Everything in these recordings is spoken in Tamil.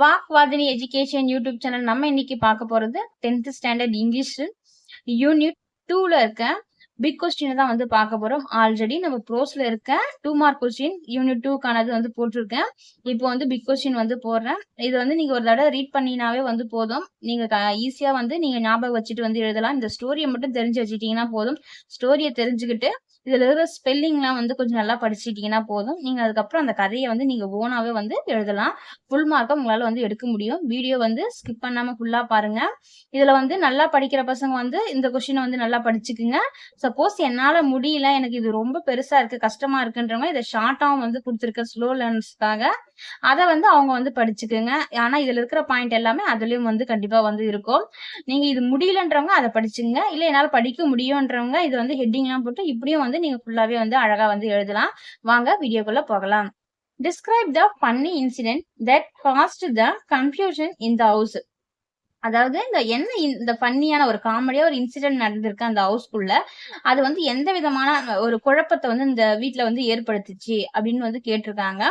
வாக்வாதினி எஜுகேஷன் யூடியூப் சேனல் நம்ம இன்னைக்கு பார்க்க போறது டென்த் ஸ்டாண்டர்ட் இங்கிலீஷ் யூனிட் டூல இருக்க பிக் கொஸ்டின் தான் வந்து பார்க்க போறோம். ஆல்ரெடி நம்ம ப்ரோஸ்ல இருக்க டூ மார்க் கொஸ்டின் யூனிட் டூக்கானது வந்து போட்டிருக்கேன். இப்போ வந்து பிக் கொஸ்டின் வந்து போடுறேன். இது வந்து நீங்க ஒரு தடவை ரீட் பண்ணினாவே வந்து போதும். நீங்க ஈஸியா வந்து நீங்க ஞாபகம் வச்சுட்டு வந்து எழுதலாம். இந்த ஸ்டோரியை மட்டும் தெரிஞ்சு வச்சுட்டீங்கன்னா போதும். ஸ்டோரியை தெரிஞ்சுக்கிட்டு இதுல இருக்கிற ஸ்பெல்லிங்லாம் வந்து கொஞ்சம் நல்லா படிச்சுட்டீங்கன்னா போதும். நீங்க அதுக்கப்புறம் அந்த கதையை வந்து நீங்க ஓனாவே வந்து எழுதலாம். ஃபுல் மார்க்கை உங்களால வந்து எடுக்க முடியும். வீடியோ வந்து ஸ்கிப் பண்ணாம ஃபுல்லா பாருங்க. இதுல வந்து நல்லா படிக்கிற பசங்க வந்து இந்த கொஸ்டினை வந்து நல்லா படிச்சுக்குங்க. சப்போஸ் என்னால முடியல எனக்கு இது ரொம்ப பெருசா இருக்கு கஷ்டமா இருக்குன்றவங்க இதை ஷார்ட்டாவும் வந்து கொடுத்துருக்க ஸ்லோ லேர்னர்ஸ்க்காக அதை வந்து அவங்க வந்து படிச்சுக்குங்க. ஆனா இதுல இருக்கிற பாயிண்ட் எல்லாமே அதுலயும் வந்து கண்டிப்பா வந்து இருக்கும். நீங்க இது முடியலன்றவங்க அதை படிச்சுங்க இல்ல என்னால் படிக்க முடியும்ன்றவங்க இது வந்து ஹெட்டிங் எல்லாம் போட்டு இப்படியும் வந்து நீங்க ஃபுல்லாவே வந்து அழகா வந்து எழுதலாம். வாங்க வீடியோக்குள்ள போகலாம். Describe the funny incident that caused the confusion in the house அதாவது இந்த என்ன இந்த ஃபன்னியான ஒரு காமெடியா ஒரு இன்சிடென்ட் நடந்திருக்கு அந்த ஹவுஸ்குள்ள அது வந்து எந்த விதமான ஒரு குழப்பத்தை வந்து இந்த வீட்டுல வந்து ஏற்படுத்துச்சு அப்படின்னு வந்து கேட்டிருக்காங்க.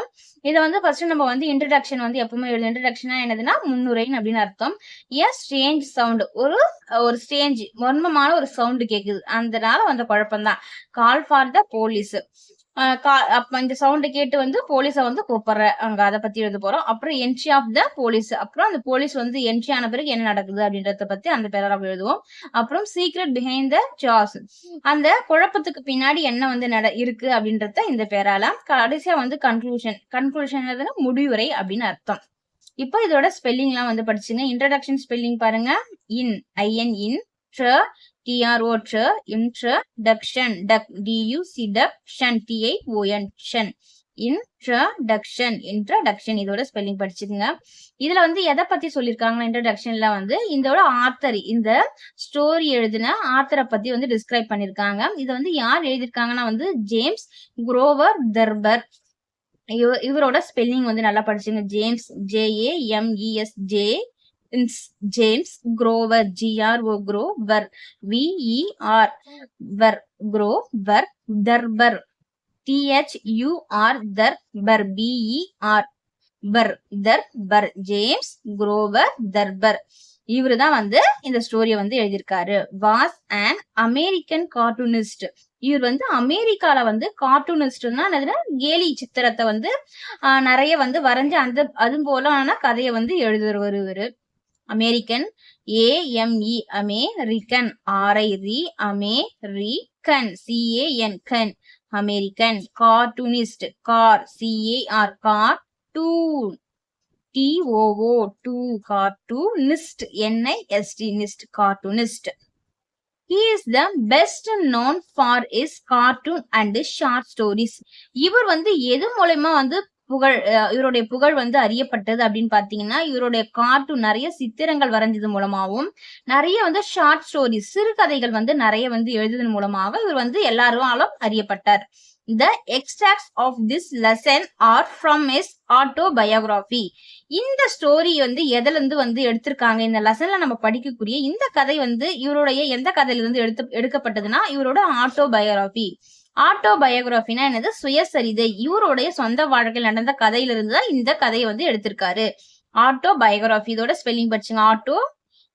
இதை வந்து ஃபர்ஸ்ட் நம்ம வந்து இன்ட்ரடக்ஷன் வந்து எப்பவுமே எழுது இன்ட்ரடக்ஷனா என்னதுன்னா முன்னுரைன்னு அப்படின்னு அர்த்தம். ஏன் ஸ்ட்ரேஞ்ச் சவுண்ட் ஒரு ஒரு ஸ்ட்ரேஞ்ச் மர்மமான ஒரு சவுண்ட் கேக்குது. அதனால வந்த குழப்பம் தான் கால் ஃபார் த போலீஸ் இந்த சவுண்டை கேட்டு வந்து போலீஸ வந்து கூப்பிடுற அங்க அதை பத்தி எழுத போறோம். அப்புறம் என்ட்ரி ஆஃப் த போலீஸ் அப்புறம் அந்த போலீஸ் வந்து என்ட்ரி ஆன பிறகு என்ன நடக்குது அப்படின்றத பத்தி அந்த பேராகிராஃப் எழுதுவோம். அப்புறம் சீக்ரெட் பிஹைண்ட் த ஜாஸ் அந்த குழப்பத்துக்கு பின்னாடி என்ன வந்து நட இருக்கு அப்படின்றத இந்த பேரால கடைசியா வந்து கன்க்ளூஷன் கன்க்ளூஷன் முடிவுரை அப்படின்னு அர்த்தம். இப்போ இதோட ஸ்பெல்லிங்லாம் வந்து படிச்சுங்க. இன்ட்ரடக்ஷன் ஸ்பெல்லிங் பாருங்க. இன் ஐஎன் இன் ட்ர டிஆர்ஓ ட்ர introduction duc D U C duc tion. T I O N tion introduction introduction இதோட ஸ்பெல்லிங் படிச்சுக்கோங்க. இதுல வந்து எதை பத்தி சொல்லியிருக்காங்க இன்ட்ரடக்ஷன்ல வந்து இதோட ஆத்தர் இந்த ஸ்டோரி எழுதின ஆத்தரை பத்தி வந்து டிஸ்கிரைப் பண்ணிருக்காங்க. இதை வந்து யார் எழுதியிருக்காங்கன்னா வந்து ஜேம்ஸ் குரோவர் தர்பர். இவரோட ஸ்பெல்லிங் வந்து நல்லா படிச்சுங்க James J A M E S J James Grover G R O gro ver V E R ver gro ver Thurber T H U R thur ber B E R ber thur ber James Grover Thurber. இவரு தான் வந்து இந்த ஸ்டோரியை வந்து எழுதியிருக்காரு. Was and American cartoonist. இவர் வந்து அமெரிக்கால வந்து கார்ட்டூனிஸ்ட்னா கேலி சித்திரத்தை வந்து நிறைய வந்து வரைஞ்சு அந்த அது போலான கதையை வந்து எழுதுறவர் இவரு. American. A M E American. R I ri American. C A N can. American. Cartoonist car C A R car toon T O O too cartoonist N I S T nist cartoonist he is the best known for his cartoon and short stories இவர் வந்து எது மூலயமா வந்து புகழ் இவருடைய புகழ் வந்து அறியப்பட்டது அப்படின்னு பாத்தீங்கன்னா இவருடைய கார்ட்டூன் நிறைய சித்திரங்கள் வரைஞ்சது மூலமாகவும் நிறைய வந்து ஷார்ட் ஸ்டோரி சிறுகதைகள் வந்து நிறைய வந்து எழுதுதன் மூலமாக இவர் வந்து எல்லாரும் அறியப்பட்டார். The extracts of this lesson are from his autobiography. இந்த ஸ்டோரி வந்து எதுல இருந்து வந்து எடுத்திருக்காங்க? இந்த லெசன்ல நம்ம படிக்கக்கூடிய இந்த கதை வந்து இவருடைய எந்த கதையில இருந்து எடுத்து எடுக்கப்பட்டதுன்னா இவரோட ஆட்டோபயோகிராஃபி. ஆட்டோ பயோகிராஃபினா என்னது? சுயசரிதை. இவருடைய சொந்த வாழ்க்கையில் நடந்த கதையிலிருந்து தான் இந்த கதையை வந்து எடுத்திருக்காரு. ஆட்டோபயோகிராஃபி இதோட spelling படிச்சுங்க. Auto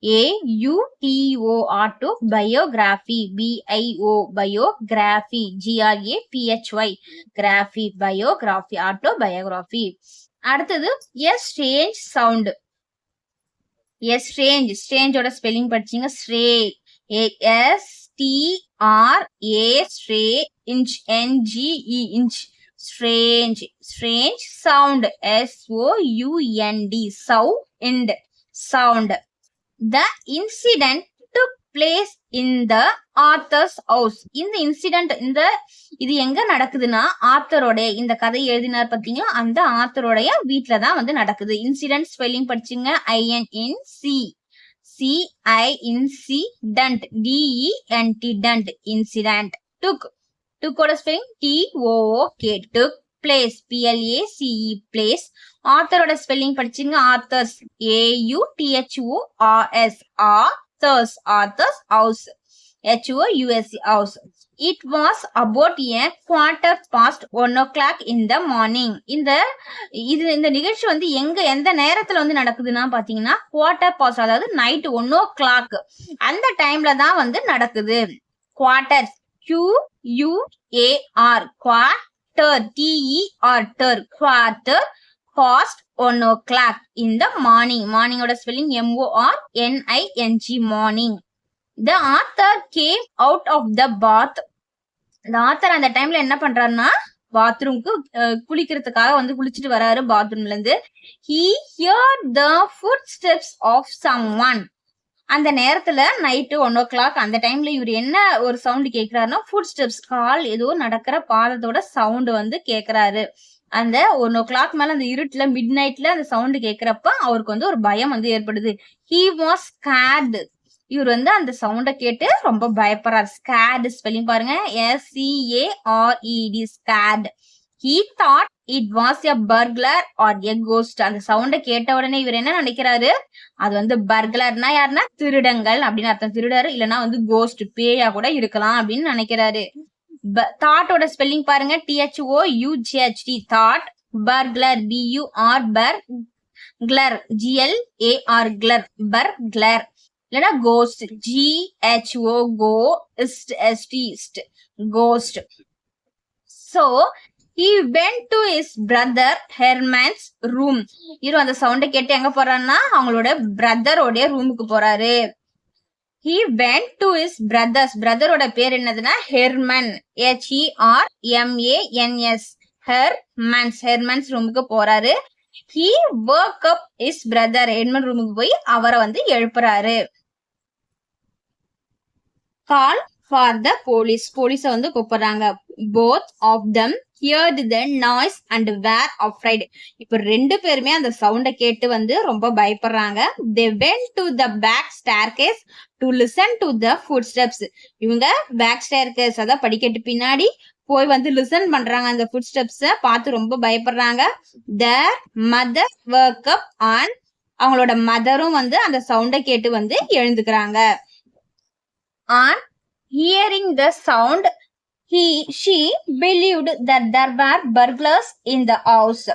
A U T O auto biography B I O biography G R A P H Y graphy biography auto biography அடுத்தது S strange sound S strange ஸ்ட்ரேஞ்சோட spelling படிச்சீங்க. Stra S T inch N G E inch strange strange sound S O U N D sou ind sound the incident took place in the author's house இந்த இன்சிடென்ட் இந்த இது எங்க நடக்குதுன்னா ஆர்த்தரோடைய இந்த கதை எழுதினார் பாத்தீங்களா அந்த ஆத்தரோடைய வீட்டில தான் வந்து நடக்குது. Incident spelling படிச்சுங்க I N in ci C I incident T E N T tent incident took டுக்கோட spelling T O K took place P L A C E place ஆத்தரோட spelling படிச்சுங்க author's A U T H O R S author's author's house H O U S C house it was about a quarter past one o'clock in the morning இந்த இது இந்த நிகழ்ச்சி வந்து எங்க எந்த நேரத்துல வந்து நடக்குதுன்னா பாத்தீங்கன்னா குவார்டர் பாஸ்ட் அதாவது நைட் ஒன் ஓ கிளாக் அந்த டைம்ல தான் வந்து நடக்குது. Quarters Q U A R quarter T E R ter quarter past one o'clock in the morning மார்னிங்கோட spelling M O R N I N G morning the author came out of the bath இந்த ஆத்தர் அந்த டைம்ல என்ன பண்றாருன்னா பாத்ரூம்க்கு குளிக்கிறதுக்காக வந்து குளிச்சுட்டு வராரு பாத்ரூம்ல இருந்து. He hear the footsteps of someone அந்த நேரத்துல நைட்டு ஒன் ஓ கிளாக் அந்த டைம்ல இவர் என்ன ஒரு சவுண்ட் கேட்குறாருன்னா ஃபுட் ஸ்டெப்ஸ் கால் ஏதோ நடக்கிற பாதத்தோட சவுண்டு வந்து கேட்குறாரு அந்த ஒன் ஓ கிளாக் மேல அந்த இருட்டுல மிட் நைட்ல அந்த சவுண்டு கேக்குறப்ப அவருக்கு வந்து ஒரு பயம் வந்து ஏற்படுது. ஹீ வாஸ் ஸ்கேர்டு இவர் வந்து அந்த சவுண்டை கேட்டு ரொம்ப பயப்படுறாரு. ஸ்கேர்டு ஸ்பெல்லிங் பாருங்க. S C A R E D scared he thought it was a burglar or a ghost அந்த சவுண்ட கேட்ட உடனே இவர் என்ன நினைக்கிறாரு? அது வந்து பர்க்லர்னா யாருன்னா திருடங்கள் அப்படின்னு அர்த்தம். திருடர் இல்லைன்னா வந்து கோஸ்ட் பேயா கூட இருக்கலாம் அப்படின்னு நினைக்கிறாரு. தாட்டோட ஸ்பெல்லிங் பாருங்க. T H O U G H T thought burglar B U R bur glar G L A R glar burglar இல்லைன்னா ghost G H O gho ist S T ist ghost so he went to his brother Herman's room இரு அந்த சவுண்டை கேட்டு எங்க போறாருன்னா அவங்களோட பிரதரோட ரூமுக்கு போறாரு. He went to his brothers பிரதரோட பேர் என்னதுன்னா Herman H E R M A N S Herman's Herman's ரூமுக்கு போறாரு. He woke up his brother Herman ரூமுக்கு போய் அவரை வந்து எழுப்புறாரு. கால் ஃபார் த போலீஸ் போலீஸ வந்து கூப்பிடுறாங்க. Both of them heard the noise and were afraid இப்போ ரெண்டு பேருமே அந்த சவுண்டை கேட்டு வந்து ரொம்ப பயப்படுறாங்க. They went to the back staircase to listen to the footsteps இவங்க பேக் ஸ்டேர் கேஸ் அதான் படிக்கட்டு பின்னாடி போய் வந்து லிசன் பண்றாங்க. அந்த ஃபுட் ஸ்டெப்ஸை பார்த்து ரொம்ப பயப்படுறாங்க. The mother woke up on அவங்களோட மதரும் வந்து அந்த சவுண்டை கேட்டு வந்து எழுந்துக்கிறாங்க. On hearing the sound he she believed that there were burglars in the house.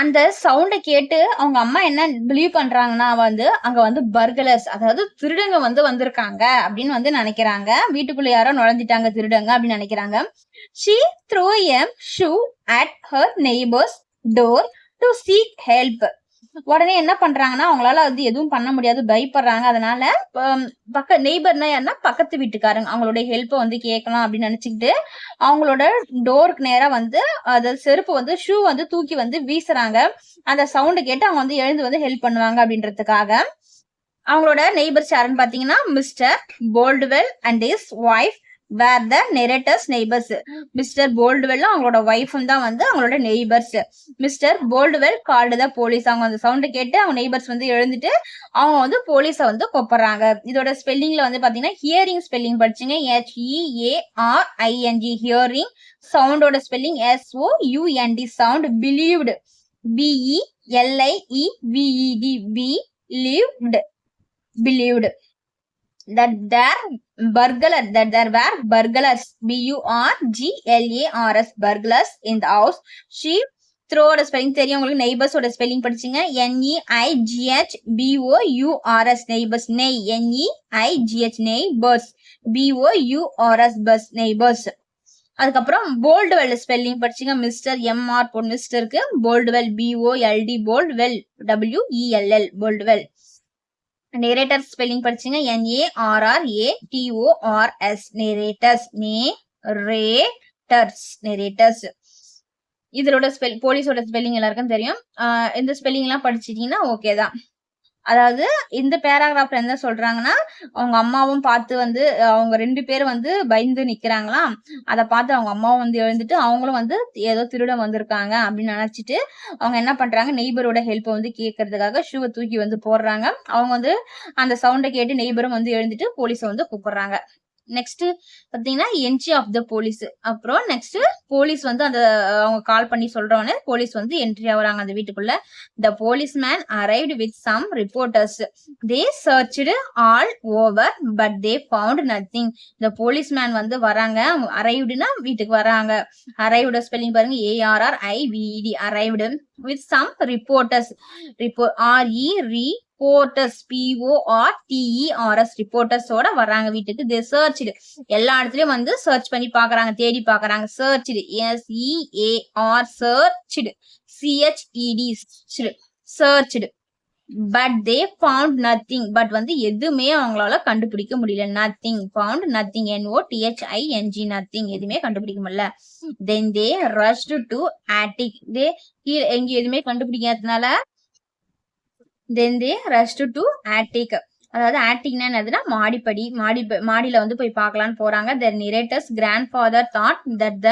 அந்த சவுண்டை கேட்டு அவங்க அம்மா என்ன பிலீவ் பண்றாங்கன்னா வந்து அங்க வந்து பர்கலர்ஸ் அதாவது திருடங்க வந்து வந்திருக்காங்க அப்படின்னு வந்து நினைக்கிறாங்க. வீட்டுக்குள்ள யாரோ நுழைஞ்சிட்டாங்க திருடங்க அப்படின்னு நினைக்கிறாங்க. She throw M shoe at her neighbour's door to seek help உடனே என்ன பண்றாங்கன்னா அவங்களால வந்து எதுவும் பண்ண முடியாது பயப்படுறாங்க. அதனால பக்க நெய்பர்னா யாருன்னா பக்கத்து வீட்டுக்காரங்க அவங்களோட ஹெல்ப்பை வந்து கேட்கலாம் அப்படின்னு நினைச்சுக்கிட்டு அவங்களோட டோருக்கு நேராக வந்து அது செருப்பு வந்து ஷூ வந்து தூக்கி வந்து வீசுறாங்க. அந்த சவுண்டு கேட்டு அவங்க வந்து எழுந்து வந்து ஹெல்ப் பண்ணுவாங்க அப்படின்றதுக்காக. அவங்களோட நெய்பர்ஸ் யாருன்னு பாத்தீங்கன்னா Mr Boldwell and his wife were the narrator's neighbours Mr Boldwell அவங்களோட ஒய்ஃபும் தான் வந்து அவங்களோட neighbours Mr Boldwell called the police அவங்க அந்த சவுண்டு கேட்டு அவங்க நெய்பர்ஸ் வந்து எழுந்துட்டு அவங்க வந்து போலீஸை வந்து கூப்பிடுறாங்க. இதோட ஸ்பெல்லிங்ல வந்து பாத்தீங்கன்னா hearing spelling படிச்சுங்க. H E A R I N G hearing சவுண்டோட spelling S O U N D sound believed B E L I E V E D be lieved believed that there burglar that there were burglars. B u r g l a r s burglars in the house. She த்ரோட ஸ்பெல்லிங் தெரியும். உங்களுக்கு நெய்பர்ஸோட ஸ்பெல்லிங் படிச்சீங்க. என்இஐஜிஹெச் B O U R S neighbours neigh N E I G H neighbours B O U R S bours neighbours அதுக்கப்புறம் போல்டுவெல் ஸ்பெல்லிங் படிச்சீங்க. மிஸ்டர் எம்ஆர் பொன் மிஸ்டருக்கு Boldwell B O L D Boldwell W E L L Boldwell narrator spelling படிச்சீங்க. N A T O R S narrators narrators narrators இதோட ஸ்பெல் போலீஸோட ஸ்பெல்லிங் எல்லாருக்கும் தெரியும். ஆஹ் இந்த ஸ்பெல்லிங் எல்லாம் படிச்சிட்டீங்கன்னா ஓகே தான். அதாவது இந்த பேராகிராஃப்ல என்ன சொல்றாங்கன்னா அவங்க அம்மாவும் பார்த்து வந்து அவங்க ரெண்டு பேரும் வந்து பயந்து நிக்கிறாங்களாம் அதை பார்த்து அவங்க அம்மாவும் வந்து எழுந்துட்டு அவங்களும் வந்து ஏதோ திருடம் வந்திருக்காங்க அப்படின்னு நினைச்சிட்டு அவங்க என்ன பண்றாங்க? நெய்பரோட ஹெல்ப்பை வந்து கேட்கறதுக்காக ஷூவை தூக்கி வந்து போடுறாங்க. அவங்க வந்து அந்த சவுண்டை கேட்டு நெய்பரும் வந்து எழுந்துட்டு போலீஸை வந்து கூப்பிடுறாங்க. நெக்ஸ்ட் பாத்தீங்கன்னா என்ட்ரி ஆஃப் த போலீஸ் அப்புறம் நெக்ஸ்ட் போலீஸ் வந்து அந்த அவங்க கால் பண்ணி சொல்றவனே போலீஸ் வந்து என்ட்ரி ஆகுறாங்க அந்த வீட்டுக்குள்ள. The policeman arrived with some reporters they searched all over but they found nothing இந்த போலீஸ் மேன் வந்து வராங்க அரைவ்டுனா வீட்டுக்கு வராங்க. அரைவ்டு ஸ்பெல்லிங் பாருங்க. A R R I V D arrived with some reporters repo R E re reporters P O R T E R S ரிப்போர்ட்டர்ஸோட வர்றாங்க வீட்டுக்கு. தே சர்ச்டு எல்லா இடத்துலயும் வந்து சர்ச் பண்ணி பாக்குறாங்க தேடி பாக்குறாங்க searched S E A R searched C H E D search but they found nothing but வந்து எதுவுமே அவங்களால கண்டுபிடிக்க முடியல. Nothing found nothing N O T H I N G nothing எதுவுமே கண்டுபிடிக்க முடியல. Then they rushed to attic they கீழே எங்க எதுவுமே கண்டுபிடிக்காததுனால then they rushed to attic அதாவது ஆட்டிக்னா என்னதுன்னா மாடிப்படி மாடி மாடியில வந்து போய் பார்க்கலான்னு போறாங்க. Their narrator's grandfather thought that the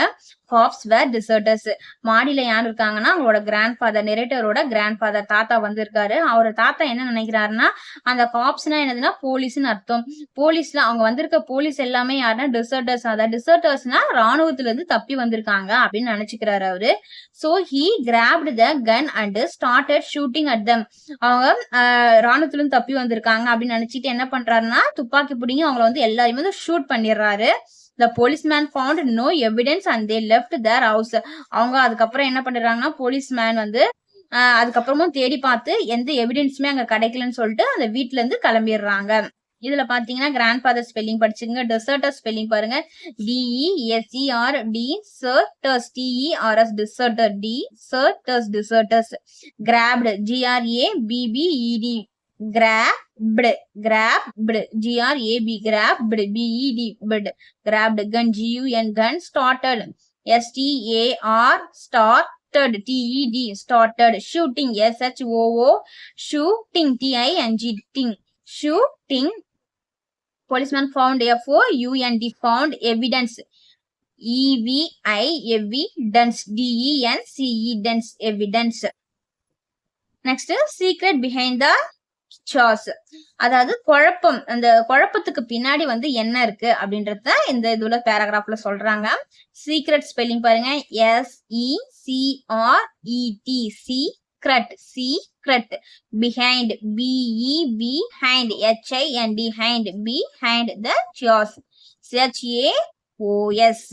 hops were deserters மாடியில யார் இருக்காங்கன்னா அவங்களோட கிராண்ட் ஃபாதர் நெரேட்டரோட கிராண்ட் ஃபாதர் தாத்தா வந்து இருக்காரு. அவரோட தாத்தா என்ன நினைக்கிறாருன்னா அந்த காப்ஸ்னா என்னதுன்னா போலீஸ்னு அர்த்தம். போலீஸ்ல அவங்க வந்திருக்க போலீஸ் எல்லாமே யாருன்னா டிசர்டர்ஸ் அதாவது டிசர்டர்ஸ்னா ராணுவத்துல இருந்து தப்பி வந்திருக்காங்க அப்படின்னு நினைச்சுக்கிறாரு அவரு. So he grabbed the gun and started shooting at them அவங்க ராணுவத்துல இருந்து தப்பி வந்திருக்காங்க அப்படின்னு நினைச்சிட்டு என்ன பண்றாருன்னா துப்பாக்கி பிடிங்கி அவங்கள வந்து எல்லாரையுமே வந்து ஷூட் பண்ணிடுறாரு. The policeman found no evidence and they left their house அவங்க அதுக்கப்புறம் என்ன பண்ணுறாங்கன்னா போலீஸ்மேன் வந்து அதுக்கப்புறமும் தேடி பார்த்து எந்த எவிடன்ஸுமே அங்கே கிடைக்கலன்னு சொல்லிட்டு அந்த வீட்டிலேருந்து கிளம்பிடுறாங்க. இதுல பாத்தீங்கன்னா கிராண்ட் ஃபாதர் ஸ்பெல்லிங் படிச்சுங்க டெசர்டர் ஸ்பெல்லிங் பாருங்க D E S E R de serters D E R S deserter de serters deserters grabbed G R A B B E D grabbed grabbed g r a b grabbed b e d bid grabbed gun g u n gun started s t a r started t e d started shooting s h o o shooting t i n g ting shooting. Policeman found f o u n d found evidence e v i evidence d e n c e dense evidence. Next secret behind the chaos அதாவது குழப்பம் அந்த குழப்பத்துக்கு பின்னாடி வந்து என்ன இருக்கு அப்படின்றத இந்த இதுல பேராகிராஃப்ல சொல்றாங்க. சீக்ரெட் ஸ்பெல்லிங் பாருங்க. S E C R C secret behind B E behind H I and behind behind the chaos H A O S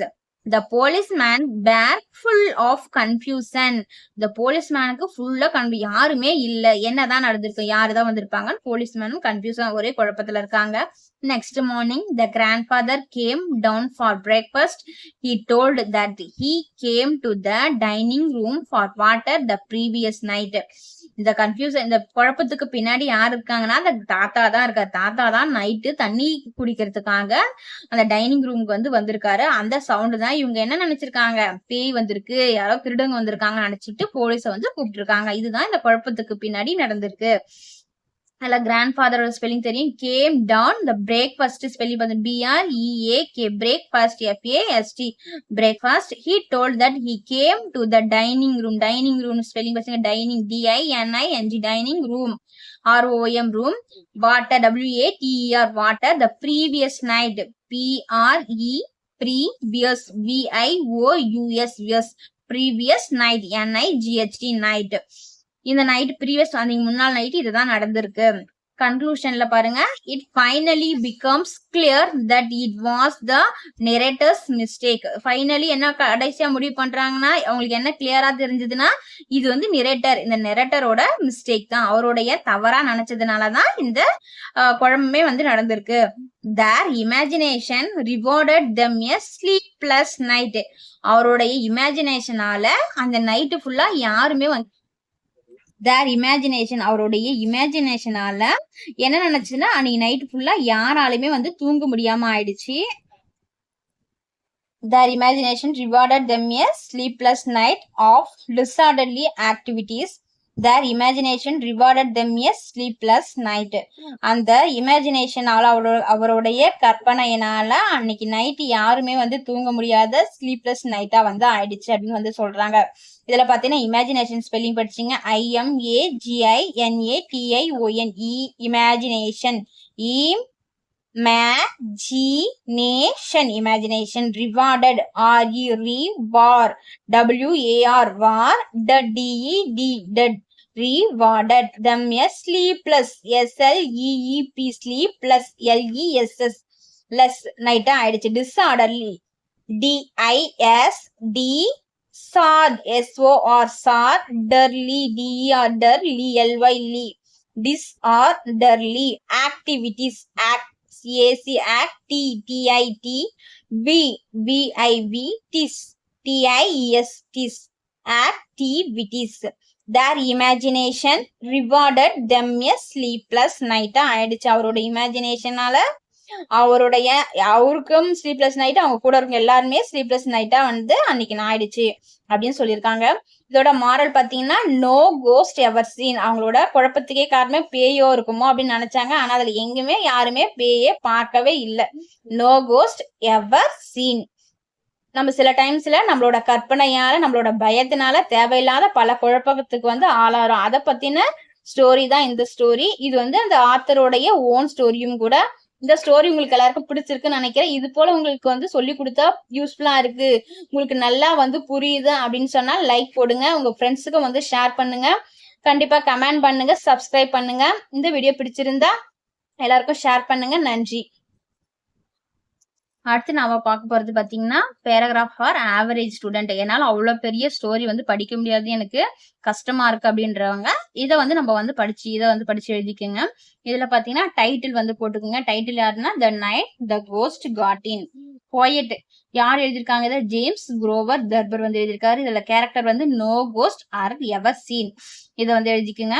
the policeman back full of confusion இந்த போலீஸ்மேனுக்கு ஃபுல்லா கன்ஃபியூ யாருமே இல்ல. என்னதான் நடந்திருக்கு? யாரு தான் வந்திருப்பாங்கன்னு போலீஸ்மேனும் கன்ஃபியூஸா ஒரே குழப்பத்துல இருக்காங்க. Next morning the grandfather came down for breakfast he told that he came to the dining room for water the previous night இந்த கன்ஃபியூஸ் இந்த குழப்பத்துக்கு பின்னாடி யார் இருக்காங்கன்னா அந்த தாத்தா தான் இருக்காரு. தாத்தா தான் நைட்டு தண்ணி குடிக்கிறதுக்காக அந்த டைனிங் ரூமுக்கு வந்து வந்திருக்காரு. அந்த சவுண்டு தான் இவங்க என்ன நினைச்சிருக்காங்க? பேய் வந்திருக்கு யாரோ திருடங்க வந்திருக்காங்க நினைச்சிட்டு போலீஸை வந்து கூப்பிட்டுருக்காங்க. இதுதான் இந்த குழப்பத்துக்கு பின்னாடி நடந்திருக்கு. அதுல கிராண்ட் ஃபாதரோட ஸ்பெல்லிங் தெரியும். Came down the breakfast spelling வந்து B R E A K breakfast F A S T breakfast he told that he came to the dining room dining room spelling பசங்க dining D I N I N G dining room R O M room water W A T E R water the previous night P R E previous V I O U S vious previous night N I G H T night இந்த நைட் ப்ரீவியஸ் அந்த முன்னாள் நைட் இதுதான் நடந்திருக்கு. கன்க்ளூஷன்ல பாருங்க. It finally becomes clear that it was the narrator's mistake finally என்ன கடைசியா முடிவு பண்றாங்கன்னா அவங்களுக்கு என்ன கிளியரா தெரிஞ்சதுன்னா இது வந்து நிரேட்டர் இந்த நெரேட்டரோட மிஸ்டேக் தான். அவருடைய தவறா நினைச்சதுனாலதான் இந்த குழம்புமே வந்து நடந்திருக்கு. Their imagination rewarded them a sleepless night அவருடைய இமேஜினேஷனால அந்த நைட்டு ஃபுல்லா யாருமே வந்து தேர் இமேஜினேஷன் அவருடைய இமேஜினேஷனால என்ன நினைச்சுன்னா அன்னைக்கு நைட் ஃபுல்லா யாராலுமே வந்து தூங்க முடியாம ஆயிடுச்சு. Their imagination rewarded them a sleepless night of disorderly activities their imagination rewarded them a sleepless night அந்த இமேஜினேஷனால அவரோட அவருடைய கற்பனையினால அன்னைக்கு நைட்டு யாருமே வந்து தூங்க முடியாத ஸ்லீப்லெஸ் நைட்டா வந்து ஆயிடுச்சு அப்படின்னு வந்து சொல்றாங்க. இதுல பாத்தீங்கன்னா இமேஜினேஷன் ஸ்பெல்லிங் படிச்சீங்க. I M A G I N A T I O N E imagination i magination imagination rewarded R E re war W A R war war. D d e rewarded them a sleepless s l e e p sleep plus l e s s less நைட்டா ஆயிடுச்சு disorderly d i s d sad s o r sad derly d e r derly l y ly disorderly activities act ac act t t i t v v i v tis t i e s tis activities their imagination rewarded them a sleepless நைட்டாக ஆயிடுச்சு அவரோட இமேஜினேஷனால அவருடைய அவருக்கும் ஸ்லீப்லெஸ் நைட் அவங்க கூட இருக்க எல்லாருமே ஸ்லீப்லெஸ் நைட்டா வந்து அன்னைக்கு ஆயிடுச்சு அப்படின்னு சொல்லியிருக்காங்க. இதோட மாரல் பாத்தீங்கன்னா நோ கோஸ்ட் எவர் சீன் அவங்களோட குழப்பத்துக்கே காரணமே பேயோ இருக்குமோ அப்படின்னு நினைச்சாங்க. ஆனா அதுல எங்குமே யாருமே பேயே பார்க்கவே இல்லை. நோ கோஸ்ட் எவர் சீன் நம்ம சில டைம்ஸ்ல நம்மளோட கற்பனையால நம்மளோட பயத்தினால தேவையில்லாத பல குழப்பத்துக்கு வந்து ஆளாகிறோம். அதை பத்தின ஸ்டோரி தான் இந்த ஸ்டோரி இது வந்து அந்த ஆத்தருடைய ஓன் ஸ்டோரியும் கூட. இந்த ஸ்டோரி உங்களுக்கு எல்லாருக்கும் பிடிச்சிருக்குன்னு நினைக்கிறேன். இது போல உங்களுக்கு வந்து சொல்லி கொடுத்தா யூஸ்ஃபுல்லா இருக்கு. உங்களுக்கு நல்லா வந்து புரியுது அப்படின்னு சொன்னா லைக் போடுங்க. உங்க ஃப்ரெண்ட்ஸுக்கும் வந்து ஷேர் பண்ணுங்க. கண்டிப்பா கமெண்ட் பண்ணுங்க சப்ஸ்கிரைப் பண்ணுங்க. இந்த வீடியோ பிடிச்சிருந்தா எல்லாருக்கும் ஷேர் பண்ணுங்க. நன்றி. அடுத்து நாம பார்க்க போறது பாத்தீங்கன்னா பேராகிராஃப் ஃபார் ஆவரேஜ் ஸ்டூடெண்ட் என்னால அவ்வளவு பெரிய ஸ்டோரி வந்து படிக்க முடியாது. எனக்கு கஷ்டமா இருக்கு அப்படின்றவங்க இதை வந்து நம்ம வந்து படிச்சு இதை வந்து படிச்சு எழுதிக்கோங்க. இதுல பாத்தீங்கன்னா டைட்டில் வந்து போட்டுக்கோங்க. டைட்டில் யாருன்னா the night the ghost got in poet யார் எழுதியிருக்காங்க? இதை ஜேம்ஸ் குரோவர் தர்பர் வந்து எழுதியிருக்காரு. இதுல கேரக்டர் வந்து no ghost or ever seen இதை வந்து எழுதிக்கோங்க.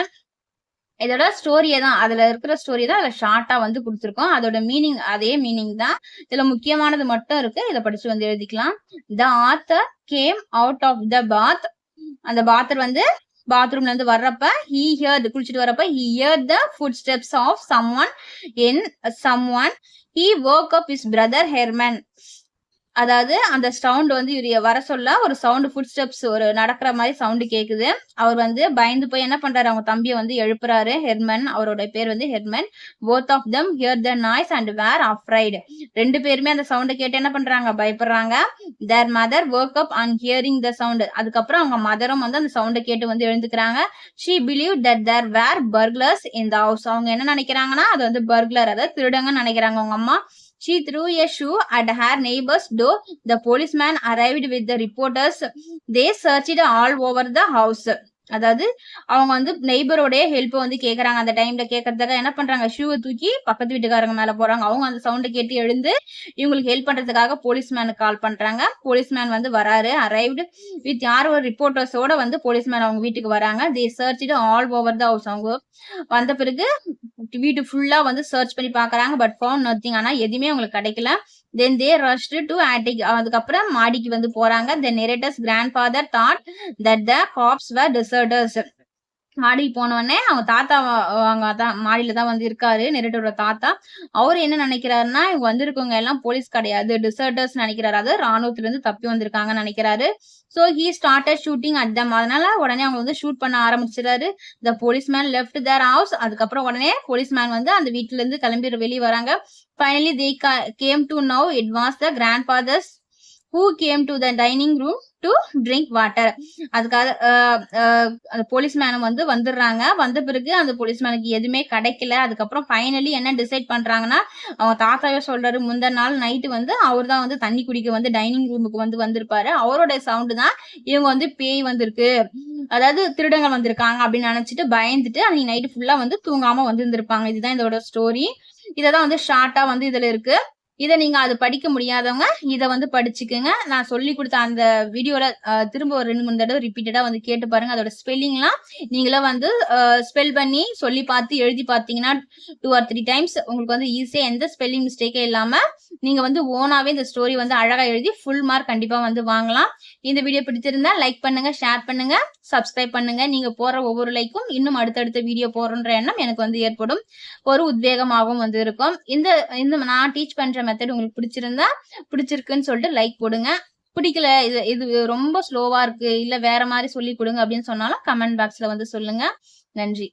இதோட ஸ்டோரியை தான். அதுல இருக்கிற ஸ்டோரி தான் அதுல ஷார்ட்டா வந்து கொடுத்துருக்கோம். அதோட மீனிங் அதே மீனிங் தான். இதுல முக்கியமானது மட்டும் இருக்கு. இதை படிச்சு வந்து எழுதிக்கலாம். The author came out of the bath அந்த பாத்தர் வந்து பாத்ரூம்ல இருந்து வர்றப்ப ஹீ ஹியர் குளிச்சுட்டு வரப்ப he hear the footsteps of someone in someone he woke up his brother Herman அதாவது அந்த சவுண்ட் வந்து இவரைய வர சொல்ல ஒரு சவுண்ட் ஃபுட் ஸ்டெப்ஸ் ஒரு நடக்கிற மாதிரி சவுண்டு கேட்குது அவர் வந்து பயந்து போய் என்ன பண்றாரு? அவங்க தம்பியை வந்து எழுப்புறாரு ஹெர்மன் அவரோட பேர் வந்து Herman both of them hear the noise and were afraid ரெண்டு பேருமே அந்த சவுண்டை கேட்டு என்ன பண்றாங்க? பயப்படுறாங்க. Their mother woke up and hearing the sound அதுக்கப்புறம் அவங்க மதரும் வந்து அந்த சவுண்டை கேட்டு வந்து எழுந்துக்கிறாங்க. She believe that there were burglars இந்த ஹவுஸ் அவங்க என்ன நினைக்கிறாங்கன்னா அது வந்து பர்க்லர் அதாவது திருடங்கன்னு நினைக்கிறாங்க அவங்க அம்மா. She threw a shoe at her neighbor's door. The policeman arrived with the reporters. They searched all over the house. அதாவது அவங்க வந்து நெய்பரோடைய ஹெல்ப் வந்து கேக்குறாங்க. அந்த டைம்ல கேட்கறதுக்காக என்ன பண்றாங்க? ஷூவை தூக்கி பக்கத்து வீட்டுக்காரங்க மேல போறாங்க அவங்க அந்த சவுண்டை கேட்டு எழுந்து இவங்களுக்கு ஹெல்ப் பண்றதுக்காக போலீஸ்மேனுக்கு கால் பண்றாங்க. போலீஸ்மேன் வந்து வராரு. அரைவ்டு வித் யார் ஒரு ரிப்போர்ட்டர்ஸோட வந்து போலீஸ்மேன் அவங்க வீட்டுக்கு வராங்க. They search all over the house அவங்க வந்த பிறகு வீட்டு ஃபுல்லா வந்து சர்ச் பண்ணி பாக்குறாங்க பட் ஃபார்ம் நத்திங் ஆனா எதுவுமே அவங்களுக்கு கிடைக்கல. Then they rushed to attic அதுக்கப்புறம் மாடிக்கு வந்து போறாங்க. Then narrator's grandfather thought that the cops were deserters மாடிக்கு போனோடனே அவங்க தாத்தா அவங்க தான் மாடியில தான் வந்து இருக்காரு நெருட்டோட தாத்தா. அவர் என்ன நினைக்கிறாருன்னா இவங்க வந்திருக்கவங்க எல்லாம் போலீஸ் கிடையாது டிசர்டர்ஸ் நினைக்கிறாரு. அது ராணுவத்துல இருந்து தப்பி வந்திருக்காங்கன்னு நினைக்கிறாரு. So he started shooting at them அதனால உடனே அவங்க வந்து ஷூட் பண்ண ஆரம்பிச்சிடாரு the policeman left their house அதுக்கப்புறம் உடனே போலீஸ் மேன் வந்து அந்த வீட்டுல இருந்து கிளம்பி வெளியே வராங்க. Finally they came to know it was the grandfather's who came to the dining room to drink water அதுக்காக அந்த போலீஸ் மேனும் வந்து வந்துடுறாங்க. வந்த பிறகு அந்த போலீஸ் மேனுக்கு எதுவுமே கிடைக்கல. அதுக்கப்புறம் ஃபைனலி என்ன டிசைட் பண்றாங்கன்னா அவங்க தாத்தாவே சொல்றாரு முந்தின நாள் நைட்டு வந்து அவர் தான் வந்து தண்ணி குடிக்க வந்து டைனிங் ரூமுக்கு வந்து வந்திருப்பாரு. அவரோட சவுண்டு தான் இவங்க வந்து பேய் வந்திருக்கு. அதாவது திருடங்கள் வந்திருக்காங்க அப்படின்னு நினைச்சிட்டு பயந்துட்டு அன்னைக்கு நைட்டு ஃபுல்லா வந்து தூங்காம வந்து இருந்திருப்பாங்க இதுதான் இதோட ஸ்டோரி இதை தான் வந்து ஷார்ட்டா வந்து இதுல இருக்கு. இதை நீங்க அது படிக்க முடியாதவங்க இதை வந்து படிச்சுக்கோங்க. நான் சொல்லி கொடுத்த அந்த வீடியோல திரும்ப ஒரு ரெண்டு மூணு தடவை ரிப்பீட்டடா வந்து கேட்டு பாருங்க. அதோட ஸ்பெல்லிங்லாம் நீங்களே வந்து ஸ்பெல் பண்ணி சொல்லி பார்த்து எழுதி பார்த்தீங்கன்னா டூ ஆர் த்ரீ டைம்ஸ் உங்களுக்கு வந்து ஈஸியாக எந்த ஸ்பெல்லிங் மிஸ்டேக்கே இல்லாம நீங்க வந்து ஓனாவே இந்த ஸ்டோரி வந்து அழகா எழுதி ஃபுல் மார்க் கண்டிப்பா வந்து வாங்கலாம். இந்த வீடியோ பிடிச்சிருந்தா லைக் பண்ணுங்க ஷேர் பண்ணுங்க சப்ஸ்கிரைப் பண்ணுங்க. நீங்க போற ஒவ்வொரு லைக்கும் இன்னும் அடுத்தடுத்த வீடியோ போறன்ற எண்ணம் எனக்கு வந்து ஏற்படும். ஒரு உத்வேகமாகவும் வந்து இருக்கும். இந்த இந்த நான் டீச் பண்ற மெத்தட் உங்களுக்கு பிடிச்சிருந்தா பிடிச்சிருக்குன்னு சொல்லிட்டு லைக் போடுங்க. பிடிக்கல இது இது ரொம்ப ஸ்லோவா இருக்கு இல்ல வேற மாதிரி சொல்லி கொடுங்க அப்படின்னு சொன்னாலும் கமெண்ட் பாக்ஸ்ல வந்து சொல்லுங்க. நன்றி.